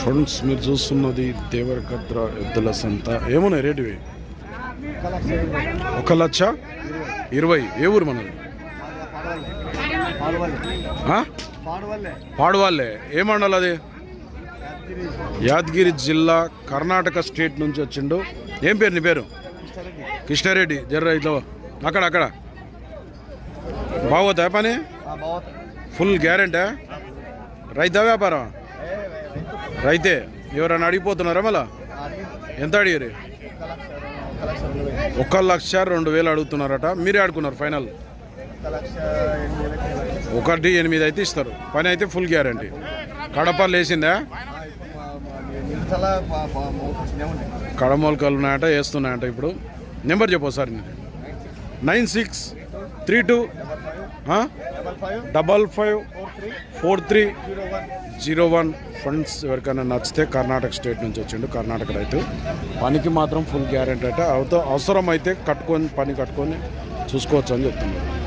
Friends మీరు చూస్తున్నది దేవరకద్ర ఎద్దుల సంత. ఏమున్నాయి రేటు ఇవి? ఒక లక్ష ఇరవై. ఏ ఊరు మనది? పాడువాళ్ళే. ఏ మండలం అది? యాదగిరి జిల్లా కర్ణాటక స్టేట్ నుంచి వచ్చిండు. ఏం పేరు నీ పేరు? కృష్ణారెడ్డి. జర్ర ఇట్లా అక్కడ అక్కడ. బాగోతా పని? Full guarantee? రైతా వ్యాపారం? రైతే ఎవరైనా అడిగిపోతున్నారా మళ్ళా? ఎంత అడిగారు ఒక లక్ష రెండు వేలు అడుగుతున్నారట. మీరే ఆడుకున్నారు ఫైనల్? ఒకటి ఎనిమిది అయితే ఇస్తారు. పని అయితే ఫుల్ గ్యారంటీ. కడప లేచిందా కడమోలకలు ఉన్నాయట వేస్తున్నాయట ఇప్పుడు. నెంబర్ చెప్పు sir nine six three two double five four three zero one funds ఎవరికైనా నచ్చితే కర్ణాటక స్టేట్ నుంచి వచ్చిండు కర్ణాటక రైతు. పనికి మాత్రం ఫుల్ గ్యారెంటీ అంటే అవత అవసరం అయితే కట్టుకొని పని కట్టుకొని చూసుకోవచ్చు అని చెప్తున్నారు.